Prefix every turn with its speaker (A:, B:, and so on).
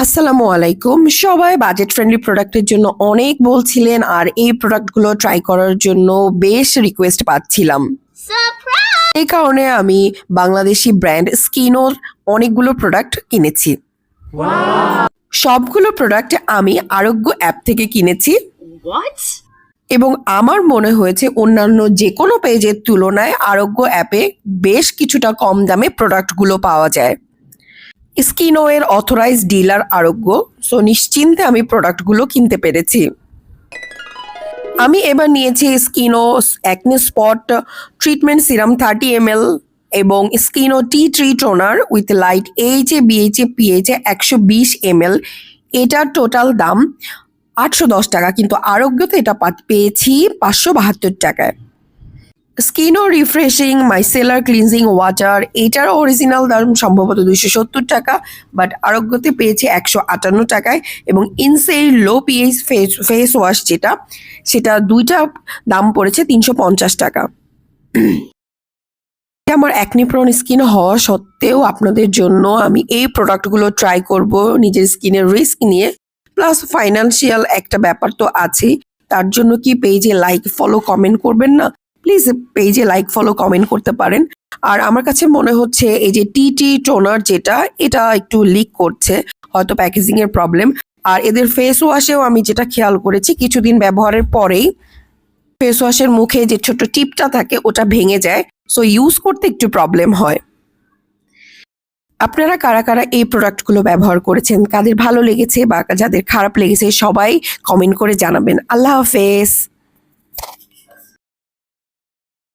A: আসসালামু আলাইকুম। সবাই বাজেট ফ্রেন্ডলি প্রোডাক্টের জন্য অনেক বলছিলেন আর এই প্রোডাক্টগুলো ট্রাই করার জন্য বেশ রিকোয়েস্ট পাচ্ছিলাম। এই কারণে আমি বাংলাদেশি ব্র্যান্ড স্কিনোর অনেকগুলো প্রোডাক্ট কিনেছি। সবগুলো প্রোডাক্ট আমি আরোগ্য অ্যাপ থেকে কিনেছি। এবং আমার মনে হয়েছে অন্যান্য যে কোনো পেজের তুলনায় আরোগ্য অ্যাপে বেশ কিছুটা কম দামে প্রোডাক্টগুলো পাওয়া যায়। স্কিনোয়ের অথরাইজ ডিলার আরোগ্য। সো নিশ্চিন্তে আমি প্রোডাক্টগুলো কিনতে পেরেছি। আমি এবার নিয়েছি Skino acne spot treatment serum thirty M L এবং Skino tea tree toner with light H BH PH একশো বিশ এম এল এটার টোটাল দাম আটশো দশ টাকা, কিন্তু আরোগ্যতে এটা পা- পেয়েছি পাঁচশো বাহাত্তর টাকায়। Skino refreshing micellar cleansing water এটার অরিজিনাল দাম সম্ভবত দুইশো সত্তর টাকা বাট আরোগ্যতে পেয়েছে একশো আটান্ন টাকায়, এবং ইনসেই low PH face face wash যেটা, সেটা দুইটা দাম পড়েছে তিনশো পঞ্চাশ টাকা। আমার অ্যাকনিপ্রন স্কিন হওয়া সত্ত্বেও আপনাদের জন্য আমি এই প্রোডাক্টগুলো ট্রাই করব নিজের স্কিনের রিস্ক নিয়ে। প্লাস ফাইন্যান্সিয়াল একটা ব্যাপার তো আছে তার জন্য কি পেজে লাইক ফলো কমেন্ট করবেন না? প্লিজ পেজে লাইক, ফলো, কমেন্ট করতে পারেন। আর আমার কাছে মনে হচ্ছে এই যে টিটি টোনার যেটা, এটা একটু লিক করছে, হয়তো প্যাকেজিং এর প্রবলেম। আর এদের ফেস ওয়াশেও আমি যেটা খেয়াল করেছি, কিছুদিন ব্যবহারের পরেই ফেস ওয়াশের মুখে যে ছোট টিপটা থাকে, ওটা ভেঙে যায়। সো ইউজ করতে একটু প্রবলেম হয়। আপনারা কারা কারা এই প্রোডাক্টগুলো ব্যবহার করেছেন, কাদের ভালো লেগেছে বা যাদের খারাপ লেগেছে, সবাই কমেন্ট করে জানাবেন। আল্লাহ হাফেজ।